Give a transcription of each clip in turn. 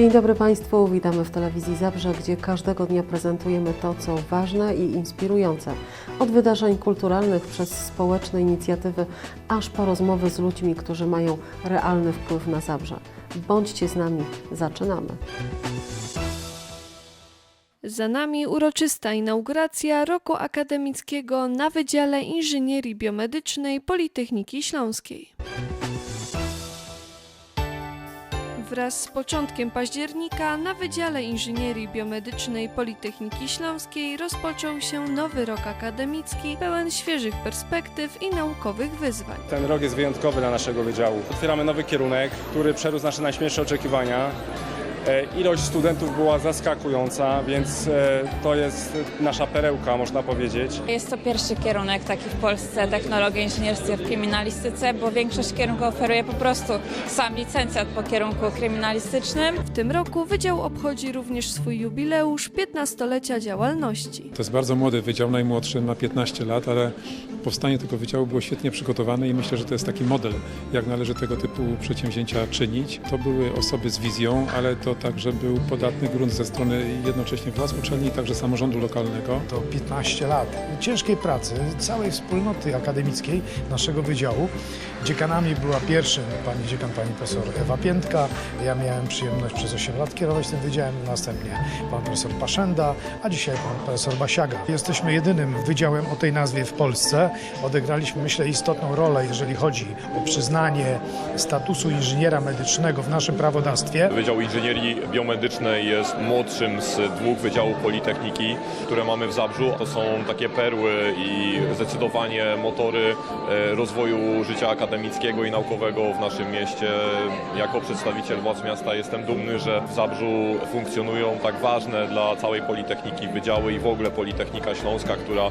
Dzień dobry Państwu, witamy w telewizji Zabrze, gdzie każdego dnia prezentujemy to, co ważne i inspirujące. Od wydarzeń kulturalnych przez społeczne inicjatywy, aż po rozmowy z ludźmi, którzy mają realny wpływ na Zabrze. Bądźcie z nami, zaczynamy. Za nami uroczysta inauguracja roku akademickiego na Wydziale Inżynierii Biomedycznej Politechniki Śląskiej. Wraz z początkiem października na Wydziale Inżynierii Biomedycznej Politechniki Śląskiej rozpoczął się nowy rok akademicki pełen świeżych perspektyw i naukowych wyzwań. Ten rok jest wyjątkowy dla naszego wydziału. Otwieramy nowy kierunek, który przerósł nasze najśmielsze oczekiwania. E, Ilość studentów była zaskakująca, więc e, to jest nasza perełka, można powiedzieć. Jest to pierwszy kierunek taki w Polsce, technologia inżynierskie w kryminalistyce, bo większość kierunków oferuje po prostu sam licencjat po kierunku kryminalistycznym. W tym roku wydział obchodzi również swój jubileusz 15-lecia działalności. To jest bardzo młody wydział, najmłodszy ma 15 lat, ale powstanie tego wydziału było świetnie przygotowane i myślę, że to jest taki model, jak należy tego typu przedsięwzięcia czynić. To były osoby z wizją, ale to także był podatny grunt ze strony jednocześnie władz uczelni i także samorządu lokalnego. To 15 lat ciężkiej pracy całej wspólnoty akademickiej naszego wydziału. Dziekanami była pierwszym pani dziekan, pani profesor Ewa Piętka. Ja miałem przyjemność przez 8 lat kierować tym wydziałem, następnie pan profesor Paszenda, a dzisiaj pan profesor Basiaga. Jesteśmy jedynym wydziałem o tej nazwie w Polsce. Odegraliśmy, myślę, istotną rolę, jeżeli chodzi o przyznanie statusu inżyniera medycznego w naszym prawodawstwie. Wydział Inżynierii Biomedycznej jest młodszym z dwóch wydziałów Politechniki, które mamy w Zabrzu. To są takie perły i zdecydowanie motory e, rozwoju życia akademickiego i naukowego w naszym mieście. Jako przedstawiciel władz miasta jestem dumny, że w Zabrzu funkcjonują tak ważne dla całej Politechniki wydziały i w ogóle Politechnika Śląska, która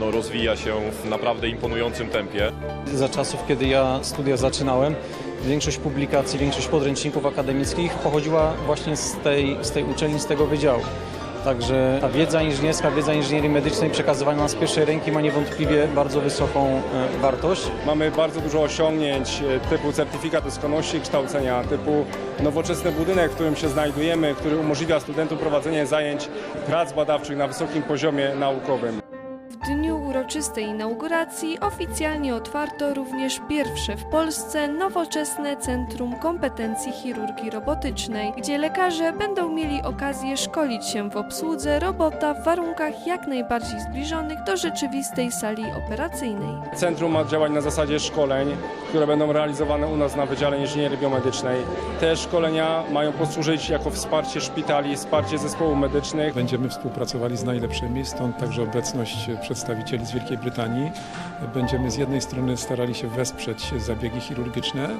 no, rozwija się w naprawdę imponującym tempie. Za czasów, kiedy ja studia zaczynałem, większość publikacji, większość podręczników akademickich pochodziła właśnie z tej, z tej uczelni, z tego wydziału. Także ta wiedza inżynierska, wiedza inżynierii medycznej przekazywana z pierwszej ręki ma niewątpliwie bardzo wysoką e, wartość. Mamy bardzo dużo osiągnięć e, typu certyfikat doskonalności kształcenia, typu nowoczesny budynek, w którym się znajdujemy, który umożliwia studentom prowadzenie zajęć prac badawczych na wysokim poziomie naukowym. W dniu uroczystej inauguracji oficjalnie otwarto również pierwsze w Polsce nowoczesne Centrum Kompetencji Chirurgii Robotycznej, gdzie lekarze będą mieli okazję szkolić się w obsłudze robota w warunkach jak najbardziej zbliżonych do rzeczywistej sali operacyjnej. Centrum ma działać na zasadzie szkoleń, które będą realizowane u nas na Wydziale Inżynierii Biomedycznej. Te szkolenia mają posłużyć jako wsparcie szpitali, wsparcie zespołów medycznych. Będziemy współpracowali z najlepszymi, stąd także obecność przedstawicieli z Wielkiej Brytanii. Będziemy z jednej strony starali się wesprzeć zabiegi chirurgiczne, e,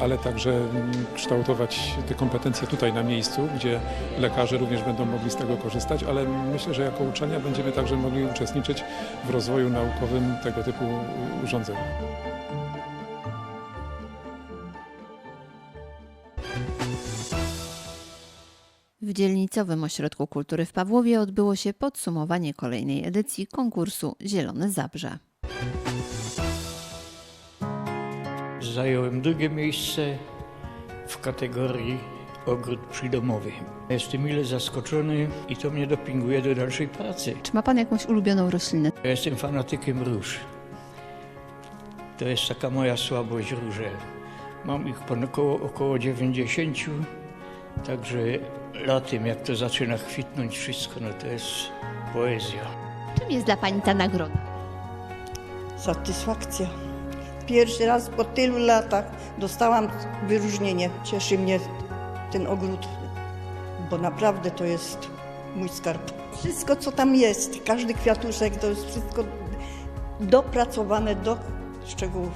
ale także mm, kształtować te kompetencje tutaj na miejscu, gdzie lekarze również będą mogli z tego korzystać, ale myślę, że jako uczelnia będziemy także mogli uczestniczyć w rozwoju naukowym tego typu urządzeń. W dzielnicowym ośrodku kultury w Pawłowie odbyło się podsumowanie kolejnej edycji konkursu Zielone Zabrze. Zająłem drugie miejsce w kategorii ogród przydomowy. Jestem mile zaskoczony i to mnie dopinguje do dalszej pracy. Czy ma Pan jakąś ulubioną roślinę? Ja jestem fanatykiem róż. To jest taka moja słabość róże. Mam ich około, około 90, także latem jak to zaczyna kwitnąć wszystko, no to jest poezja. Czym jest dla Pani ta nagroda? Satysfakcja. Pierwszy raz po tylu latach dostałam wyróżnienie. Cieszy mnie ten ogród, bo naprawdę to jest mój skarb. Wszystko, co tam jest, każdy kwiatuszek, to jest wszystko dopracowane do szczegółów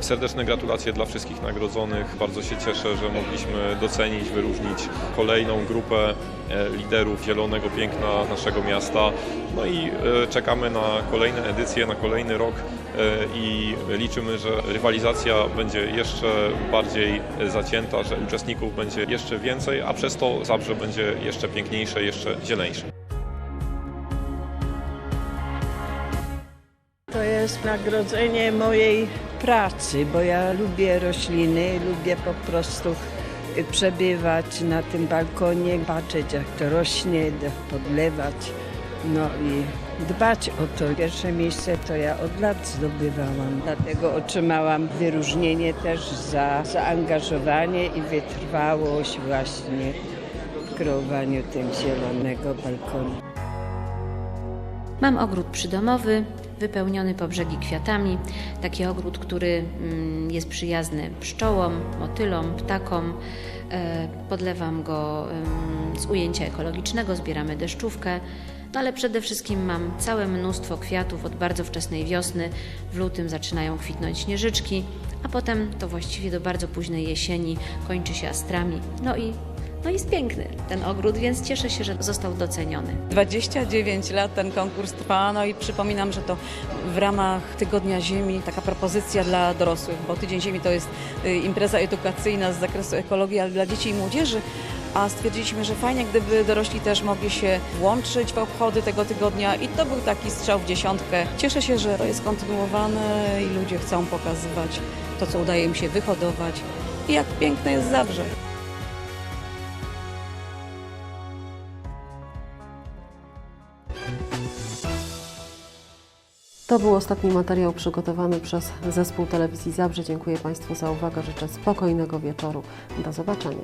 Serdeczne gratulacje dla wszystkich nagrodzonych. Bardzo się cieszę, że mogliśmy docenić, wyróżnić kolejną grupę e, liderów zielonego piękna naszego miasta. No i e, czekamy na kolejne edycje, na kolejny rok e, i liczymy, że rywalizacja będzie jeszcze bardziej zacięta, że uczestników będzie jeszcze więcej, a przez to Zabrze będzie jeszcze piękniejsze, jeszcze zieleńsze. Jest nagrodzenie mojej pracy, bo ja lubię rośliny, lubię po prostu przebywać na tym balkonie, patrzeć jak to rośnie, podlewać, no i dbać o to. Pierwsze miejsce to ja od lat zdobywałam, dlatego otrzymałam wyróżnienie też za zaangażowanie i wytrwałość właśnie w kreowaniu tego zielonego balkonu. Mam ogród przydomowy, wypełniony po brzegi kwiatami. Taki ogród, który mm, jest przyjazny pszczołom, motylom, ptakom. E, Podlewam go em, z ujęcia ekologicznego, zbieramy deszczówkę. No ale przede wszystkim mam całe mnóstwo kwiatów od bardzo wczesnej wiosny. W lutym zaczynają kwitnąć śnieżyczki, a potem to właściwie do bardzo późnej jesieni kończy się astrami. No i, no jest piękny ten ogród, więc cieszę się, że został doceniony. 29 lat ten konkurs trwa, no i przypominam, że to w ramach Tygodnia Ziemi taka propozycja dla dorosłych, bo Tydzień Ziemi to jest y, impreza edukacyjna z zakresu ekologii, ale dla dzieci i młodzieży, a stwierdziliśmy, że fajnie, gdyby dorośli też mogli się włączyć w obchody tego tygodnia i to był taki strzał w dziesiątkę. Cieszę się, że to jest kontynuowane i ludzie chcą pokazywać to, co udaje im się wyhodować i jak piękne jest Zabrze. To był ostatni materiał przygotowany przez zespół telewizji Zabrze. Dziękuję Państwu za uwagę. Życzę spokojnego wieczoru. Do zobaczenia.